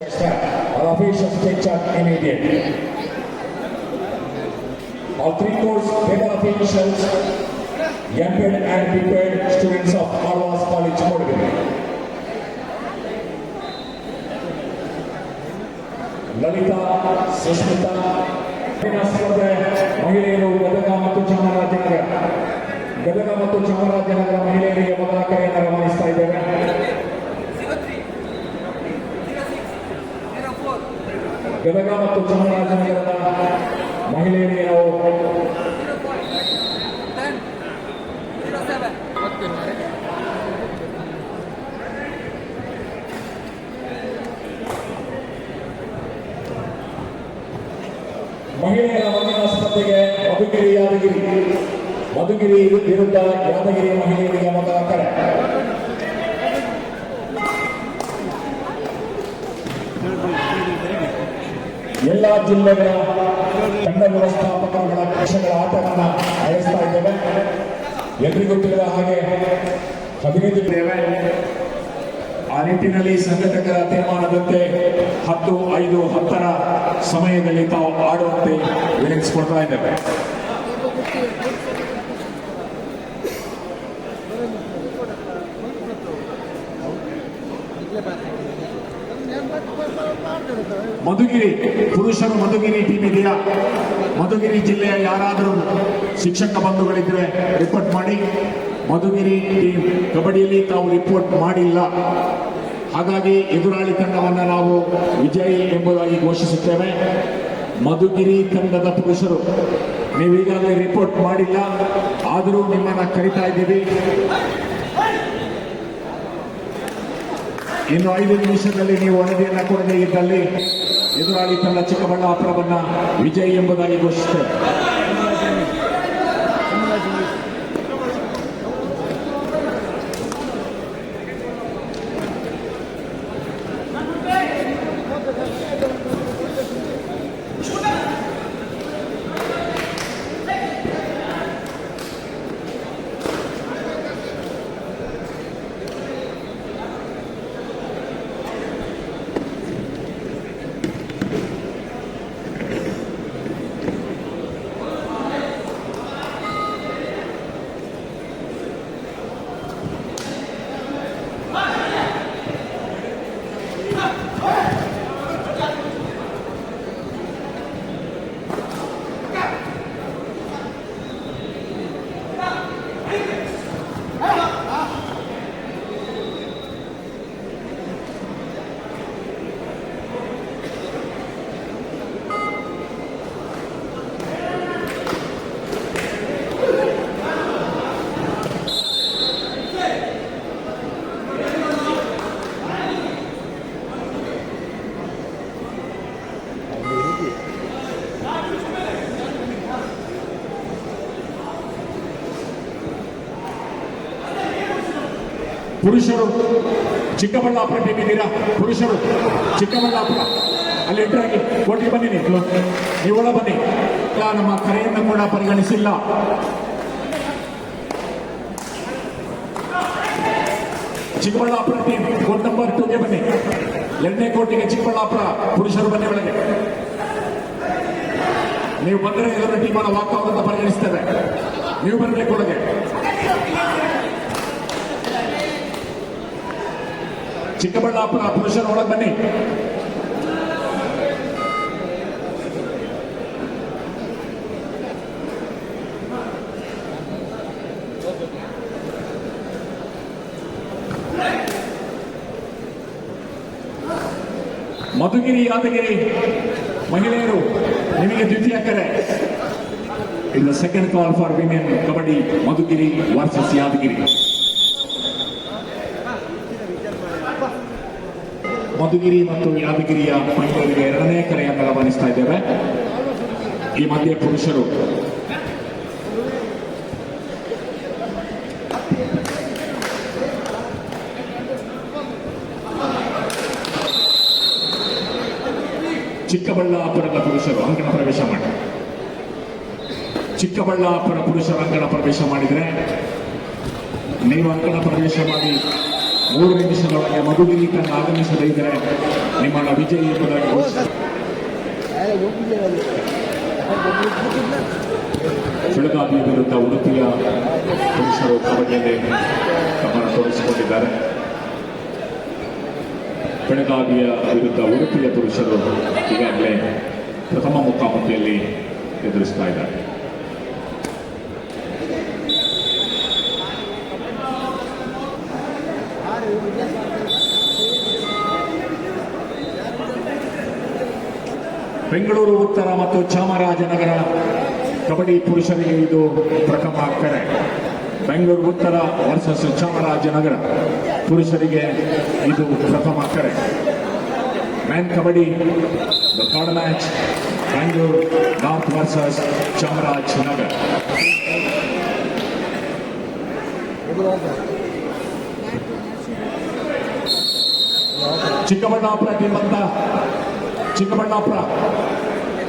Staff, our officials take charge immediately. All three course paper officials, young and prepared students of Marwas College, Morgan. Lalitha Susmita ಮುಂದಿನ ಸ್ಪರ್ಧೆ ಮಹಿಳೆಯರು ಗದಗ ಮತ್ತು ಚಾಮರಾಜನಗರ ಗದಗ ಮತ್ತು ಚಾಮರಾಜನಗರ ಮಹಿಳೆಯರಿಗೆ ಮೊದಲ ಕರೆಯನ್ನು ಗಮನಿಸ್ತಾ ಇದ್ದೇವೆ ಗದಗ ಮತ್ತು ಚಾಮರಾಜನಗರದ ಮಹಿಳೆಯರಿಗೆ ನಾವು ಮಹಿಳೆಯರ ಮುಂದಿನ ಸ್ಪರ್ಧೆಗೆ ಮಧುಗಿರಿ ಯಾದಗಿರಿ. ಮಧುಗಿರಿ ವಿರುದ್ಧ ಯಾದಗಿರಿ ಮಹಿಳೆಯರಿಗೆ ಮೊದಲ ಕರೆ. ಎಲ್ಲ ಜಿಲ್ಲೆಗಳ ತಂಡ ವ್ಯವಸ್ಥಾಪಕರುಗಳ ಪಕ್ಷಗಳ ಆಟವನ್ನು ನಡೆಸ್ತಾ ಇದ್ದೇವೆ. ಎಲ್ರಿಗೂ ತಿಳಿದ ಹಾಗೆ ಹದಿನೈದು ಇದ್ದೇವೆ. ಆ ನಿಟ್ಟಿನಲ್ಲಿ ಸಂಘಟಕರ ತೀರ್ಮಾನದಂತೆ ಹತ್ತು, ಐದು, ಹತ್ತರ ಸಮಯದಲ್ಲಿ ತಾವು ಆಡುವಂತೆ ವಿನಂತಿಸಿಕೊಡ್ತಾ ಇದ್ದೇವೆ. ಮಧುಗಿರಿ, ಪುರುಷರು ಮಧುಗಿರಿ ಟೀಮ್ ಇದೆಯಾ? ಮಧುಗಿರಿ ಜಿಲ್ಲೆಯ ಯಾರಾದರೂ ಶಿಕ್ಷಕ ಬಂಧುಗಳಿದ್ರೆ ರಿಪೋರ್ಟ್ ಮಾಡಿ. ಮಧುಗಿರಿ ಟೀಮ್ ಕಬಡ್ಡಿಯಲ್ಲಿ ತಾವು ರಿಪೋರ್ಟ್ ಮಾಡಿಲ್ಲ. ಹಾಗಾಗಿ ಎದುರಾಳಿ ತಂಡವನ್ನು ನಾವು ವಿಜಯಿ ಎಂಬುದಾಗಿ ಘೋಷಿಸುತ್ತೇವೆ. ಮಧುಗಿರಿ ತಂಡದ ಪುರುಷರು ನೀವು ಈಗಾಗಲೇ ರಿಪೋರ್ಟ್ ಮಾಡಿಲ್ಲ. ಆದರೂ ನಿಮ್ಮನ್ನು ಕರಿತಾ ಇದ್ದೀವಿ. ಇನ್ನು ಐದು ನಿಮಿಷದಲ್ಲಿ ನೀವು ವರದಿಯನ್ನ ಕೊಡದೇ ಇದ್ದಲ್ಲಿ ಎದುರಾಳಿ ತನ್ನ ಚಿಕ್ಕಬಳ್ಳಾಪುರವನ್ನ ವಿಜಯ್ ಎಂಬುದಾಗಿ ಘೋಷಿಸುತ್ತೇವೆ ಪುರುಷರು ಚಿಕ್ಕಬಳ್ಳಾಪುರ ಟೀಮ್ ಇದ್ದೀರಾ ಪುರುಷರು ಚಿಕ್ಕಬಳ್ಳಾಪುರ. ಅಲ್ಲಿ ಎಂಟ್ರಾಗಿ ಕೋಟಿ ಬನ್ನಿ ನೀವು. ಬನ್ನಿ. ಇಲ್ಲ, ನಮ್ಮ ಕರೆಯನ್ನು ಕೂಡ ಪರಿಗಣಿಸಿಲ್ಲ. ಚಿಕ್ಕಬಳ್ಳಾಪುರ ಟೀಮ್ ಕೋಟ್ ನಂಬರ್ ಟೂಗೆ ಬನ್ನಿ. ಎರಡನೇ ಕೋಟಿಗೆ ಚಿಕ್ಕಬಳ್ಳಾಪುರ ಪುರುಷರು ಬನ್ನಿ ಒಳಗೆ. ನೀವು ಬಂದರೆ ಇದರ ಟೀಮನ್ನು ವಾಕ್ ಪರಿಗಣಿಸ್ತೇವೆ. ನೀವು ಬರಬೇಕು ಒಳಗೆ ಚಿಕ್ಕಬಳ್ಳಾಪುರ ಪುರುಷರ ಒಳಗೆ ಬನ್ನಿ. ಮಧುಗಿರಿ, ಯಾದಗಿರಿ ಮಹಿಳೆಯರು ನಿಮಗೆ ದ್ವಿತೀಯ ಕರೆ. In the second call for women kabaddi, Madhugiri versus Yadagiri. Madhugiri ಮತ್ತು ಯಾದಗಿರಿಯ ಮಹಿಳೆಯರಿಗೆ ಎರಡನೇ ಕರೆಯನ್ನು ರವಾನಿಸ್ತಾ ಇದ್ದೇವೆ. ಈ ಮಧ್ಯೆ ಪುರುಷರು. ಚಿಕ್ಕಬಳ್ಳಾಪುರದ ಪುರುಷರು ಅಂಗಣ ಪ್ರವೇಶ ಮಾಡಿ. ಚಿಕ್ಕಬಳ್ಳಾಪುರ ಪುರುಷರ ಅಂಗಣ ಪ್ರವೇಶ ಮಾಡಿದರೆ ನೀವು ಅಂಗಣ ಪ್ರವೇಶ ಮಾಡಿ. ಮೂರು ನಿಮಿಷದೊಳಗೆ ಮಧುಗಿರಿ ತಂಡ ಆಗಮಿಸದಿದ್ದರೆ ನಿಮ್ಮನ್ನು ವಿಜಯಿ ಎಂಬುದಾಗಿ ವಿರುದ್ಧ ಉಡುಪಿಯ ಪುರುಷರು ಕಬಡ್ಡಿಯಲ್ಲಿ ತಮ್ಮನ್ನು ತೋರಿಸಿಕೊಂಡಿದ್ದಾರೆ. ಬೆಳಗಾವಿಯ ವಿರುದ್ಧ ಉಡುಪಿಯ ಪುರುಷರು ಈಗಾಗಲೇ ಪ್ರಥಮ ಮುಖಾಮುಖಿಯಲ್ಲಿ ಎದುರಿಸ್ತಾ ಇದ್ದಾರೆ. ಬೆಂಗಳೂರು, ಉತ್ತರ ಮತ್ತು ಚಾಮರಾಜನಗರ ಕಬಡ್ಡಿ ಪುರುಷರಿಗೆ ಇದು ಪ್ರಥಮ ಕರೆ. ಬೆಂಗಳೂರು, ಉತ್ತರ ವರ್ಸಸ್ ಚಾಮರಾಜನಗರ ಪುರುಷರಿಗೆ ಇದು ಪ್ರಥಮ ಕರೆ. Man kabaddi third match, Bengaluru, north versus Chamarajanagar. Chikkaballapur ಬಂದ ಚಿಕ್ಕಬಳ್ಳಾಪುರ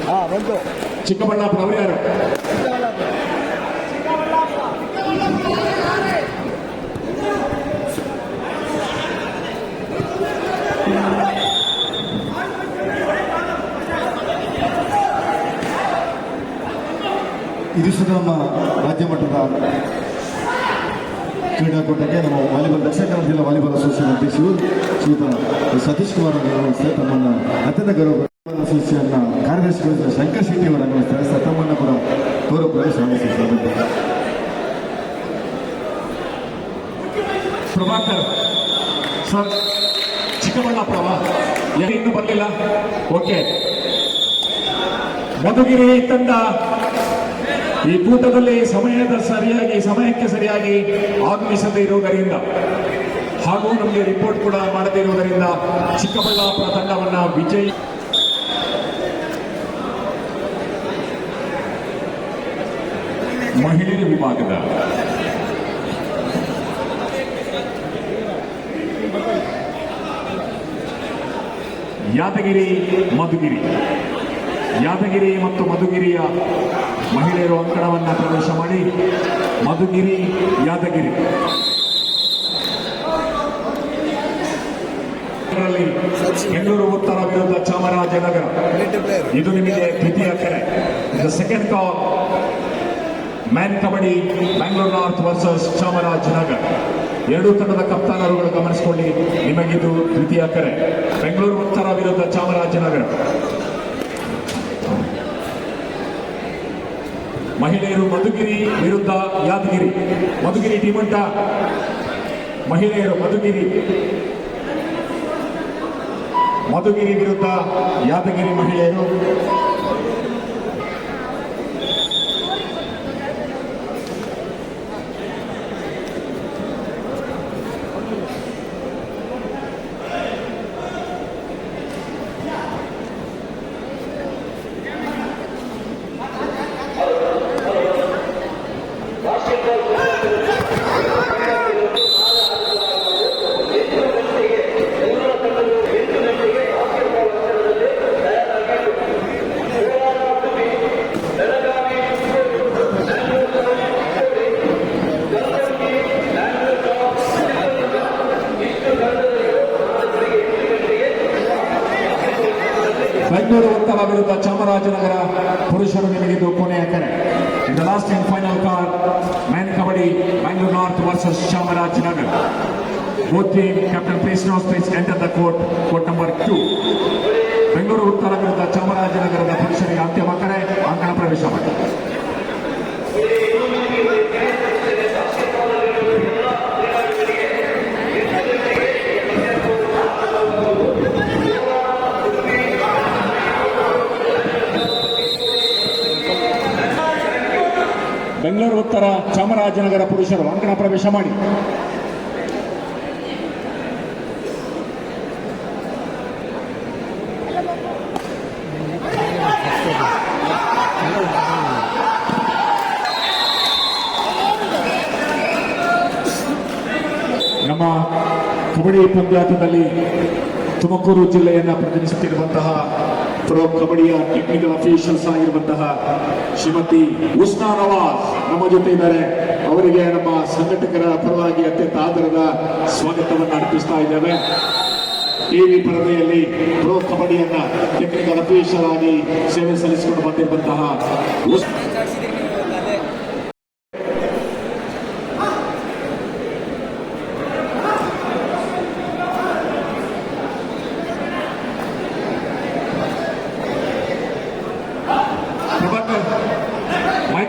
ಹಾ ಬಂತು ಚಿಕ್ಕಬಳ್ಳಾಪುರ ಅವರು ಯಾರು ಇದಿಷ್ಟು ನಮ್ಮ ರಾಜ್ಯ ಮಟ್ಟದ ಕ್ರೀಡಾಕೂಟಕ್ಕೆ ನಮ್ಮ ವಾಲಿಬಾಲ್, ದಕ್ಷಿಣ ಕನ್ನಡ ಜಿಲ್ಲಾ ವಾಲಿಬಾಲ್ ಅಸೋಸಿಯೇಷನ್ ಅಧ್ಯಕ್ಷರು ಶ್ರೀಯುತ ಸತೀಶ್ ಕುಮಾರ್ ಅವರು ಆಗಮಿಸ್ತಾರೆ ತಮ್ಮನ್ನ ಅತ್ಯಂತ ಗೌರವ ವಾಲಿಬಾಲ್ ಅಸೋಸಿಯೇಷನ್ನ ಕಾರ್ಯದರ್ಶಿಗಳು ಶಂಕರ್ ಶೆಟ್ಟಿ ಅವರು ತಮ್ಮನ್ನ ಕೂಡ ಗೌರವ ಪ್ರಭಾಕರ್, ಸರ್ ಚಿಕ್ಕಬಳ್ಳಾಪುರವ ಯಾರು ಇನ್ನೂ ಬರಲಿಲ್ಲ ಓಕೆ. ಮಧುಗಿರಿ ತಂಡ ಈ ಕೂಟದಲ್ಲಿ ಸಮಯದ ಸರಿಯಾಗಿ, ಸಮಯಕ್ಕೆ ಸರಿಯಾಗಿ ಆಗಮಿಸದೇ ಇರುವುದರಿಂದ ಹಾಗೂ ನಮಗೆ ರಿಪೋರ್ಟ್ ಕೂಡ ಮಾಡದೇ ಇರುವುದರಿಂದ ಚಿಕ್ಕಬಳ್ಳಾಪುರ ತಂಡವನ್ನ ವಿಜಯ್ ಮಹಿಳೆಯರ ವಿಭಾಗದ ಯಾದಗಿರಿ ಮಧುಗಿರಿ. ಯಾದಗಿರಿ ಮತ್ತು ಮಧುಗಿರಿಯ ಮಹಿಳೆಯರು ಅಂಕಣವನ್ನು ಪ್ರವೇಶ ಮಾಡಿ ಮಧುಗಿರಿ, ಯಾದಗಿರಿ. ಬೆಂಗಳೂರು ಉತ್ತರ ವಿರುದ್ಧ ಚಾಮರಾಜನಗರ. ಇದು ನಿಮಗೆ ದ್ವಿತೀಯ ಕರೆ. Second call man kabaddi Bengaluru north versus Chamarajanagar. ಎರಡೂ ತಂಡದ ಕಪ್ತಾನರುಗಳು ಗಮನಿಸಿಕೊಳ್ಳಿ. ನಿಮಗಿದು ದ್ವಿತೀಯ ಕರೆ. ಬೆಂಗಳೂರು ಉತ್ತರ ವಿರುದ್ಧ ಚಾಮರಾಜನಗರ. ಮಹಿಳೆಯರು ಮಧುಗಿರಿ ವಿರುದ್ಧ ಯಾದಗಿರಿ. ಮಧುಗಿರಿ ಟೀಮ್ ಉಂಟ ಮಹಿಳೆಯರು ಮಧುಗಿರಿ. ಮಧುಗಿರಿ ವಿರುದ್ಧ ಯಾದಗಿರಿ ಮಹಿಳೆಯರು. ಬೆಂಗಳೂರು ಉತ್ತರ ವಿರುದ್ಧ ಚಾಮರಾಜನಗರ ಪುರುಷರು ನಿಮಗಿದ್ದು ಕೊನೆಯ ಕರೆ. The last and final call man kabaddi Bangalore north versus Chamarajanagar. Team captain please no space enter the court court number two Bengaluru ಉತ್ತರ ವಿರುದ್ಧ ಚಾಮರಾಜನಗರದ ಪುರುಷರಿಗೆ ಅಂತಿಮ ಕರೆ ಪ್ರವೇಶ ಮಾಡಿ. ಬೆಂಗಳೂರು ಉತ್ತರ ಚಾಮರಾಜನಗರ ಪುರುಷರು ಅಂಕಣ ಪ್ರವೇಶ ಮಾಡಿ. ನಮ್ಮ ಕಬಡ್ಡಿ ಪಂದ್ಯಾಟದಲ್ಲಿ ತುಮಕೂರು ಜಿಲ್ಲೆಯನ್ನು ಪ್ರತಿನಿಧಿಸುತ್ತಿರುವಂತಹ ಪ್ರೋ ಕಬಡ್ಡಿಯ ಟೆಕ್ನಿಕಲ್ ಅಫಿಷಿಯಲ್ಸ್ ಆಗಿರುವಂತಹ ಶ್ರೀಮತಿ ಉಸ್ನಾ ನವಾಜ್ ನಮ್ಮ ಜೊತೆ ಇದ್ದಾರೆ. ಅವರಿಗೆ ನಮ್ಮ ಸಂಘಟಕರ ಪರವಾಗಿ ಅತ್ಯಂತ ಆಧಾರದ ಸ್ವಾಗತವನ್ನು ಅರ್ಪಿಸ್ತಾ ಇದ್ದೇವೆ. ಟಿವಿ ಪರದೆಯಲ್ಲಿ ಪ್ರೋ ಕಬಡ್ಡಿಯನ್ನ ಟೆಕ್ನಿಕಲ್ ಅಫೀಷಿಯಲ್ ಆಗಿ ಸೇವೆ ಸಲ್ಲಿಸಿಕೊಂಡು ಬಂದಿರುವಂತಹ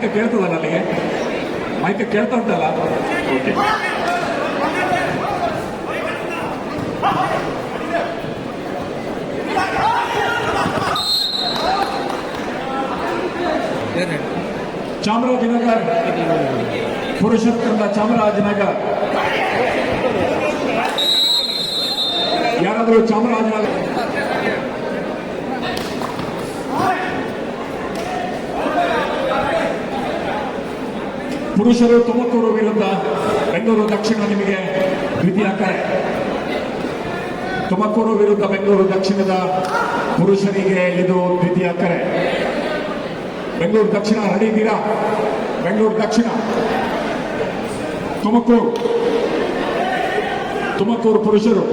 ಮೈಕ ಕೇಳ್ತದ ನನಗೆ? ಮೈಕ್ ಕೇಳ್ತಾ ಉಂಟಲ್ಲ ಓಕೆ ಚಾಮರಾಜನಗರ್. ಪುರುಷೋತ್ತಮ ಚಾಮರಾಜನಗರ್. ಯಾರಾದರೂ ಚಾಮರಾಜನಗರ ಪುರುಷರು ತುಮಕೂರು ವಿರುದ್ಧ ಬೆಂಗಳೂರು ದಕ್ಷಿಣ ನಿಮಗೆ ದ್ವಿತೀಯ ಕರೆ. ತುಮಕೂರು ವಿರುದ್ಧ ಬೆಂಗಳೂರು ದಕ್ಷಿಣದ ಪುರುಷರಿಗೆ ಇದು ದ್ವಿತೀಯ ಕರೆ. ಬೆಂಗಳೂರು ದಕ್ಷಿಣ ಇದ್ದೀರಾ ಬೆಂಗಳೂರು ದಕ್ಷಿಣ. ತುಮಕೂರು. ತುಮಕೂರು ಪುರುಷರು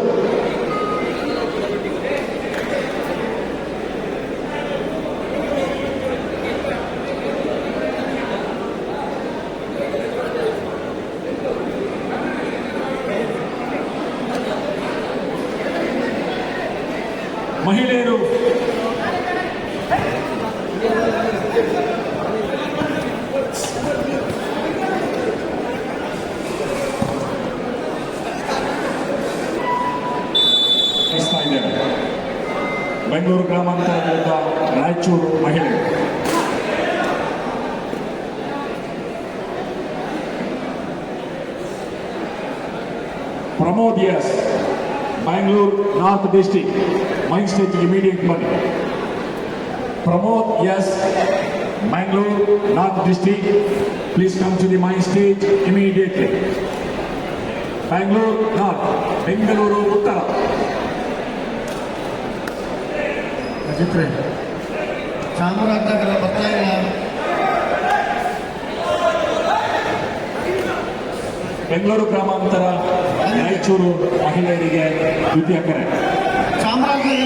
ಮಹಿಳೆಯರು ನಡೆಸ್ತಾ ಇದ್ದೇವೆ ಬೆಂಗಳೂರು ಗ್ರಾಮಾಂತರ ವಿರುದ್ಧ ರಾಯಚೂರು ಮಹಿಳೆಯರು Pramod S Bangalore north district main stage immediate ಬನ್ನಿ Pramod S Bangalore north district please come to the main stage immediately Bangalore north Bengaluru ಉತ್ತರ ಅಜಿತ್ರೆ ಚಾಮರಾಜನಗರ ಬರ್ತಾ ಇಲ್ಲ ಬೆಂಗಳೂರು ಗ್ರಾಮಾಂತರ ರಾಯಚೂರು ಮಹಿಳೆಯರಿಗೆ ದ್ವಿತೀಯ ಕರೆ. ಚಾಮರಾಜನಗರ.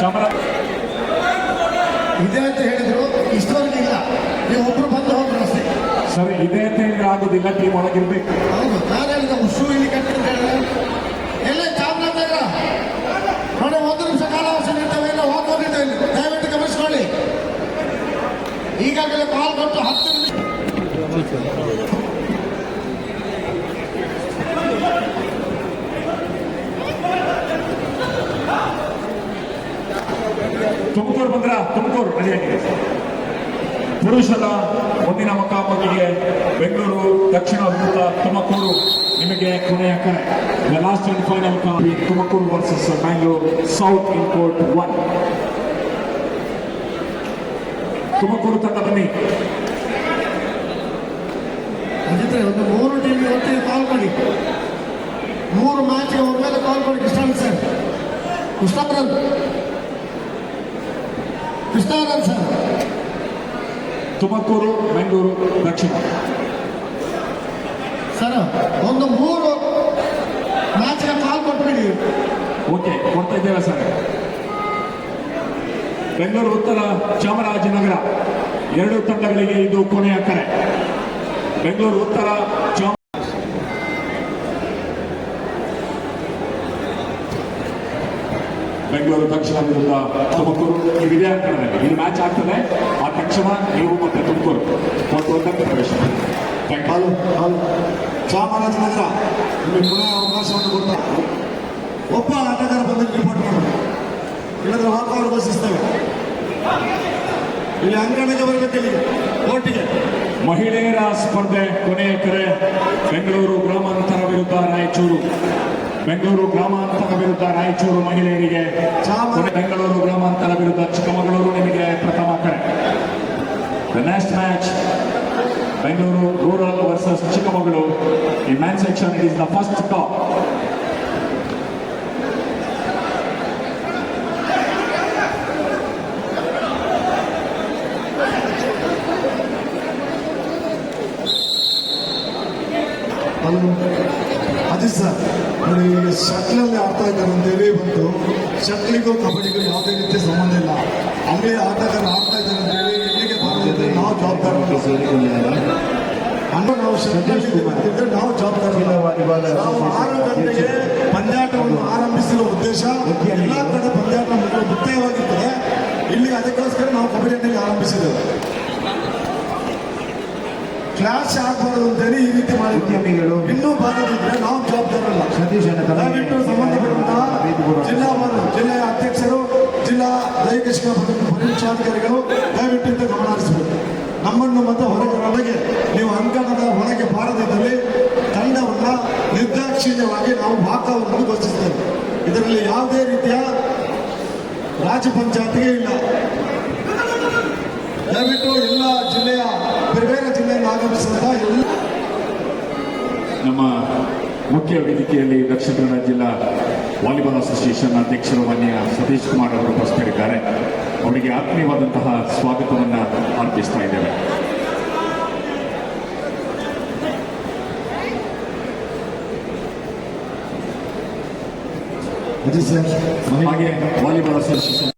ಚಾಮರಾಜ ಇದೆ ಅಂತ ಹೇಳಿದ್ರು ಇಷ್ಟವರೆಗೆ ಇಲ್ಲ. ನೀವು ಒಬ್ರು ಬಂದು ಹೋಗಿ ಅಷ್ಟೇ. ಸರಿ ಇದೆ ಅಂತ ಹೇಳಿದ್ರೆ ಆಗೋದಿಲ್ಲ ಟೀಮ್ ಒಳಗಿರ್ಬೇಕು. ಹೌದು ಉಷು ಇಲ್ಲಿ ಎಲ್ಲೇ ಚಾಮರಾಜನಗರ ನೋಡಿ, ಒಂದು ನಿಮಿಷ ಕಾಲಾವಕಾಶ ಇಲ್ಲ ಹೋಗ್ಕೊಂಡಿದ್ದೇವೆ ದಯವಿಟ್ಟು ಗಮನಿಸ್ಕೊಳ್ಳಿ. ಈಗಾಗಲೇ ಕಾಲ್ ಕೊಟ್ಟು ಹತ್ತು ತುಮಕೂರು ಬಂದ್ರ ತುಮಕೂರು ರೆಡಿಯಾಗಿದೆ ಪುರುಷರ ಮುಂದಿನ ಮುಖಾಮುಖಿಗೆ ಬೆಂಗಳೂರು, ದಕ್ಷಿಣ ವಿರುದ್ಧ ತುಮಕೂರು. ನಿಮಗೆ ಕೊನೆಯ ಕರೆ the last and final copy Tumakuru versus Bangalore south in court one Tumakuru ತಂಡ ಬನ್ನಿ ಅಜಿತ್ರೆ ಒಂದು ಮೂರು ಟೀಮ್ ಒಟ್ಟಿಗೆ ಕಾಲ್ ಮಾಡಿ. ಮೂರು ಮ್ಯಾಚ್ಗೆ ಒಮ್ಮೆಲೆ ಕಾಲ್ ಮಾಡಿ ಕೃಷ್ಣಾನಂದ್ ಸರ್ ಕೃಷ್ಣಾನಂದ್. ಕೃಷ್ಣಾನಂದ್ ಸರ್ ತುಮಕೂರು ಬೆಂಗಳೂರು ದಕ್ಷಿಣ ಸರ್, ಒಂದು ಮೂರು ಮ್ಯಾಚ್ಗೆ ಕಾಲ್ ಕೊಟ್ಬಿಡಿ. ಓಕೆ ಕೊಡ್ತಾ ಇದ್ದೇವೆ ಸರ್. ಬೆಂಗಳೂರು ಉತ್ತರ ಚಾಮರಾಜನಗರ. ಎರಡು ತಂಡಗಳಿಗೆ ಇದು ಕೊನೆಯ ಕರೆ. ಬೆಂಗಳೂರು ಉತ್ತರ ಚಾಮ ಬೆಂಗಳೂರು ದಕ್ಷಿಣ ವಿರುದ್ಧ ತುಮಕೂರು ಈ ವಿದ್ಯಾರ್ಥಿಗಳಲ್ಲಿ ಇಲ್ಲಿ ಮ್ಯಾಚ್ ಆಗ್ತದೆ. ಆ ತಕ್ಷಣ ನೀವು ಮತ್ತೆ ತುಮಕೂರು. ಮತ್ತು ಒಂದಕ್ಕೆ ಪ್ರವೇಶ. ಹಾಲು ಹಾಲು. ಚಾಮರಾಜನಗರ ನಿಮಗೆ ಪುನಃ ಅವಕಾಶವನ್ನು ಕೊಡ್ತಾರೆ ಒಬ್ಬ ಆಟಗಾರ ಬಂದು ರಿಪೋರ್ಟ್ ಮಾಡೋದು ಇಲ್ಲದ್ರೆ ವಾಕೌಟ್ ಘೋಷಿಸ್ತೇವೆ. ಇಲ್ಲಿ ಅಂಗಡಿಗೆ ಬರಬೇಕು ಇಲ್ಲಿ? ಕೋರ್ಟಿಗೆ? ಮಹಿಳೆಯರ ಸ್ಪರ್ಧೆ ಕೊನೆಯ ಕರೆ. ಬೆಂಗಳೂರು ಗ್ರಾಮಾಂತರ ವಿರುದ್ಧ ರಾಯಚೂರು. ಬೆಂಗಳೂರು ಗ್ರಾಮಾಂತರ ವಿರುದ್ಧ ರಾಯಚೂರು ಮಹಿಳೆಯರಿಗೆ. ಬೆಂಗಳೂರು ಗ್ರಾಮಾಂತರ ವಿರುದ್ಧ ಚಿಕ್ಕಮಗಳೂರು ನಿಮಗೆ ಪ್ರಥಮ ಕರೆ. The next match Bengaluru rural versus Chikkamagaluru. In man section it is the first top sir ನೋಡಿ ಶಟ್ಲಲ್ಲಿ ಆಡ್ತಾ ಇದ್ದಾರೆ ಅಂತೇಳಿ ಬಂತು ಶಟ್ಲಿಗೂ ಕಬಡ್ಡಿಗೂ ಯಾವುದೇ ರೀತಿಯ ಸಂಬಂಧ ಇಲ್ಲ. ಅಲ್ಲಿ ಆಟಗಾರ ಆಡ್ತಾ ಜವಾಬ್ದಾರ ಅಣ್ಣ ನಾವು ಶಟ್ಲಲ್ಲಿ ಕುಮಾರ್ ನಾವು ಜವಾಬ್ದಾರಿ ನಾವು ಆರು ಪಂದ್ಯಾಟವನ್ನು ಆರಂಭಿಸಿರುವ ಉದ್ದೇಶ ಎಲ್ಲ ಕಡೆ ಪಂದ್ಯಾಟ ಮುಕ್ತಾಯವಾಗಿರ್ತದೆ ಇಲ್ಲಿ ಅದಕ್ಕೋಸ್ಕರ ನಾವು ಕಬಡ್ಡಿಯಲ್ಲಿ ಆರಂಭಿಸಿದ್ದೇವೆ ಕ್ಲಾಸ್ ಆಗಬಾರದು ಅಂತೇಳಿ ಈ ರೀತಿ ಮಾಡಿ ಇನ್ನೂ ಬಾರದಿದ್ರೆ ನಾವು ಜವಾಬ್ದಾರಲ್ಲ ಸತೀಶ್ ದಯವಿಟ್ಟು ಸಂಬಂಧಪಟ್ಟಂತಹ ಜಿಲ್ಲಾ ಜಿಲ್ಲೆಯ ಅಧ್ಯಕ್ಷರು, ಜಿಲ್ಲಾ ದೈಹಿಕ ಶಿಕ್ಷಣ ಪದ್ಧತಿ ಪರೀಕ್ಷಾಧಿಕಾರಿಗಳು ದಯವಿಟ್ಟು ಗಮನ ಹರಿಸಬೇಕು. ನಮ್ಮನ್ನು ಮತ್ತೆ ಹೊರಗೆ ಒಳಗೆ ನೀವು ಅಂಕಣದ ಹೊರಗೆ ಬಾರದಿದ್ದಲ್ಲಿ ತಂಡವನ್ನು ನಿರ್ದಾಕ್ಷಿಣ್ಯವಾಗಿ ನಾವು ವಾಕವನ್ನು ಘೋಷಿಸ್ತೇವೆ. ಇದರಲ್ಲಿ ಯಾವುದೇ ರೀತಿಯ ರಾಜ್ಯ ಪಂಚಾಯತ್ಗೆ ಇಲ್ಲ. ದಯವಿಟ್ಟು ಎಲ್ಲ ಜಿಲ್ಲೆಯ, ಬೇರೆ ಬೇರೆ ಜಿಲ್ಲೆಯಿಂದ ಆಗಮಿಸಿದಂತಹ ಎಲ್ಲ ನಮ್ಮ ಮುಖ್ಯ ವೇದಿಕೆಯಲ್ಲಿ ದಕ್ಷಿಣ ಕನ್ನಡ ಜಿಲ್ಲಾ ವಾಲಿಬಾಲ್ ಅಸೋಸಿಯೇಷನ್ ಅಧ್ಯಕ್ಷರು ಮಾನ್ಯ ಸತೀಶ್ ಕುಮಾರ್ ಅವರು ಉಪಸ್ಥಿತರಿದ್ದಾರೆ. ಅವರಿಗೆ ಆತ್ಮೀಯವಾದಂತಹ ಸ್ವಾಗತವನ್ನು ಅರ್ಪಿಸ್ತಾ ಇದ್ದೇವೆ. ಹಾಗೆ ವಾಲಿಬಾಲ್ ಅಸೋಸಿಯೇಷನ್